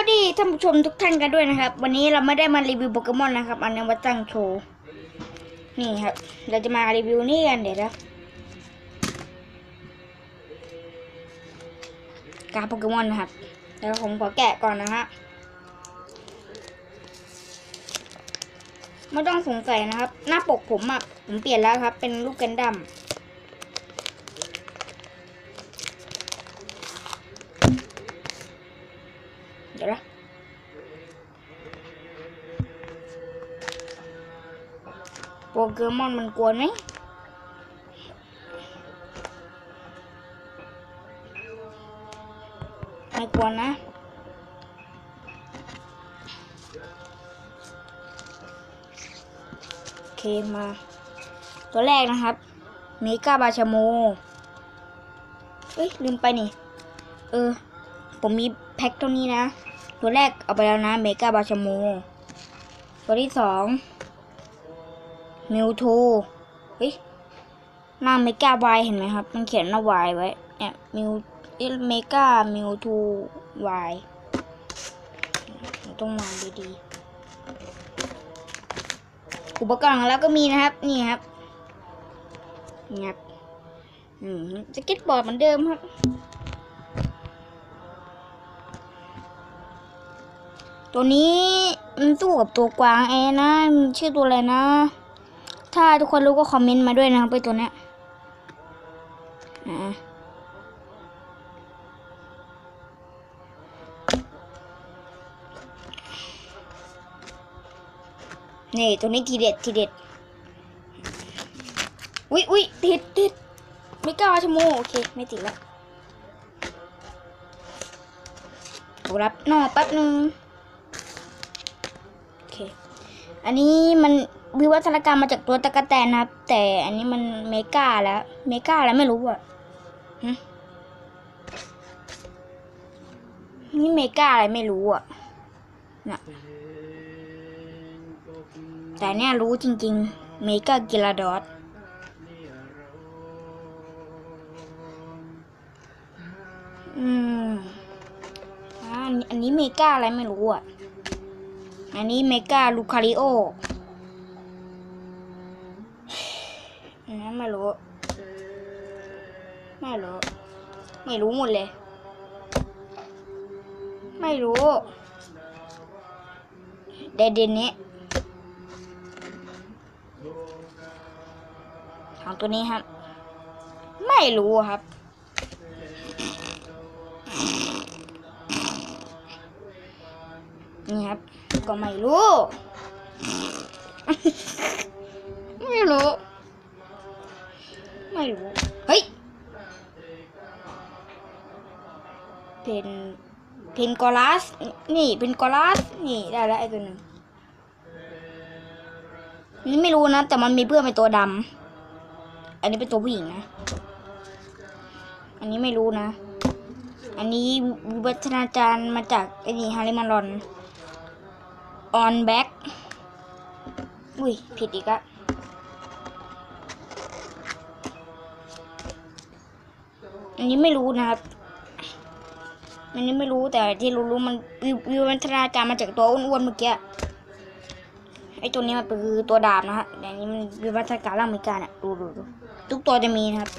วัสดีท่านผู้ชมทุกท่านกันด้วยนะครับ วันนี้เราไม่ได้มารีวิวโปเกมอนนะครับ อันนี้มาตั้งโชว์นี่ครับ เราจะมารีวิวนี่กันเดี๋ยวนะการโปเกมอนนะครับแล้วผมขอแกะก่อนนะฮะไม่ต้องสงสัยนะครับ หน้าปกผมอะผมเปลี่ยนแล้วครับ เป็นลูกกันดั้ม เดี๋ยวนะโปเกมอนมันกวนไหมไม่กวนนะโอเคมา ตัวแรกนะครับเมกาบาชโมเอ้ยลืมไปนี่ เออ ผมมีแพ็คตัวนี้นะ ตัวแรกเอาไปแล้วนะเมกาบาชโมตัวที่สองมิวทูเฮ้ยหน้าเมกาไวเห็นไหมครับ มันเขียนว่าไวไว้เนี่ยมิวเมกามิวทูไวต้องมองดีๆ อุปกรณ์ของเราก็มีนะครับ นี่ครับ นี่ครับ อืมสเก็ตบอร์ดเหมือนเดิมครับ ตัวนี้มันสู้กับตัวกวางเอนะมันชื่อตัวอะไรนะ ถ้าทุกคนรู้ก็คอมเมนต์มาด้วยนะครับไปตัวเนี้ยนี่ตัวนี้ทีเด็ดทีเด็ดอุ๊ยอุ๊ยติดติดไม่กล้าชโมโอเค ไม่ติดละรับนอแป๊บนึง เคอันนี้มันวิวัฒนาการมาจากตัวตะกะแตนนะครับ แต่อันนี้มันเมกาแล้ว เมกาแล้วไม่รู้อะหึนี่เมกาอะไรไม่รู้อะนะแต่เนี่ยรู้จริง ๆ เมกากิลาดอสอืมอันอันนี้เมกาอะไรไม่รู้อะ อันนี้เมกาลูคาริโอนั้นไม่รู้ ไม่รู้ ไม่รู้หมดเลย ไม่รู้เดดเดนนี้ของตัวนี้ครับ ไม่รู้ครับ นี่ครับ ก็ไม่รู้ ไม่รู้ ไม่รู้ เฮ้ยเพนเพนกอลัส นี่เพนกอลัส นี่ได้แล้วไอ้ตัวหนึ่งนี่ไม่รู้นะ แต่มันมีเพื่อนเป็นตัวดำ อันนี้เป็นตัวผู้หญิงนะ อันนี้ไม่รู้นะ อันนี้วิวัฒนาการ์มาจากไอ้นี่ฮาริมารอน ออนแบ็กอุ้ย ผิดอีกอะอันนี้ไม่รู้นะครับ อันนี้ไม่รู้แต่ที่รู้รู้มันวิวิวัฒนาการมาจากตัวอ้วนๆเมื่อกี้ไอตัวนี้มันคือตัวดาบนะฮะแต่อันนี้มันวิวัฒนาการร่างมริกาเนี่ยดูดูดูทุกตัวจะมีนะครับ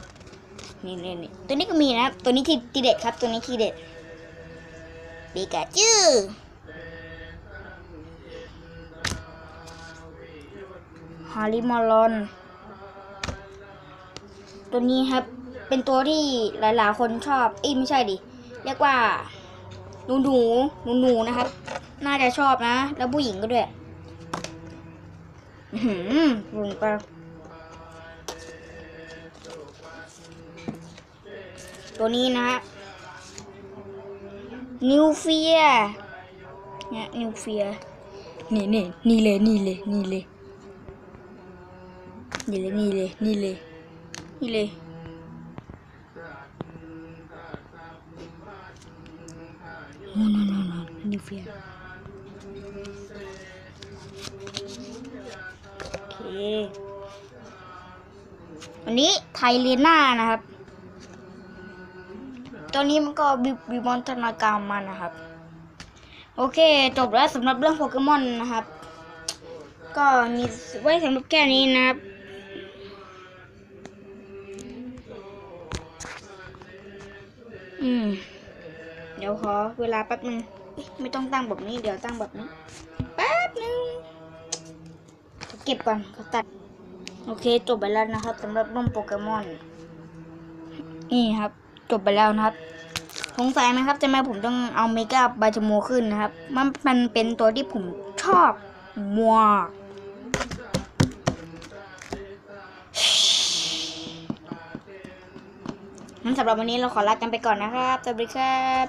นี่นี่นี่ตัวนี้ก็มีนะครับ ตัวนี้ที่ทีเด็ดครับ ตัวนี้ทีเด็ดปิกาจู ฮาริมารอน ตัวนี้ครับ เป็นตัวที่หลายๆ คนชอบ เอ้ไม่ใช่ดิ เรียกว่าหนูหนูหนูหนูนะครับ น่าจะชอบนะ แล้วผู้หญิงก็ด้วย อือหืมรุนไปตัวนี้นะฮะนิวเฟียเนี่ยนิวเฟียนี่นี่นี่เลยนี่เลยนี่เลย นี่เลยนี่เลยนี่เลยนี่เลยโน่นโน่นโน่นโน่นนิวเฟียโอเควันนี้ไทเลน่านะครับตัวนี้มันก็วิวิวัฒนาการมานะครับ โอเค จบแล้วสำหรับเรื่องโปเกมอนนะครับ ก็มีไว้สำหรับแค่นี้นะครับ อืม เดี๋ยวขอเวลาแป๊บนึงไม่ต้องตั้งแบบนี้ เดี๋ยวตั้งแบบนี้ แป๊บนึงเก็บก่อนเขาตัด โอเค จบไปแล้วนะครับสำหรับร่มโปเกมอน นี่ครับ จบไปแล้วนะครับสงสัยไหมครับทำไมผมต้องเอาเมกาบาจโมขึ้นนะครับ มันมันเป็นตัวที่ผมชอบมาก งั้นสำหรับวันนี้เราขอลากันไปก่อนนะครับ สวัสดีครับ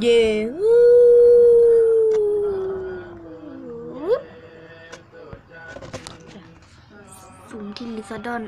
เย้วู้ซูมที่ลิซาดอน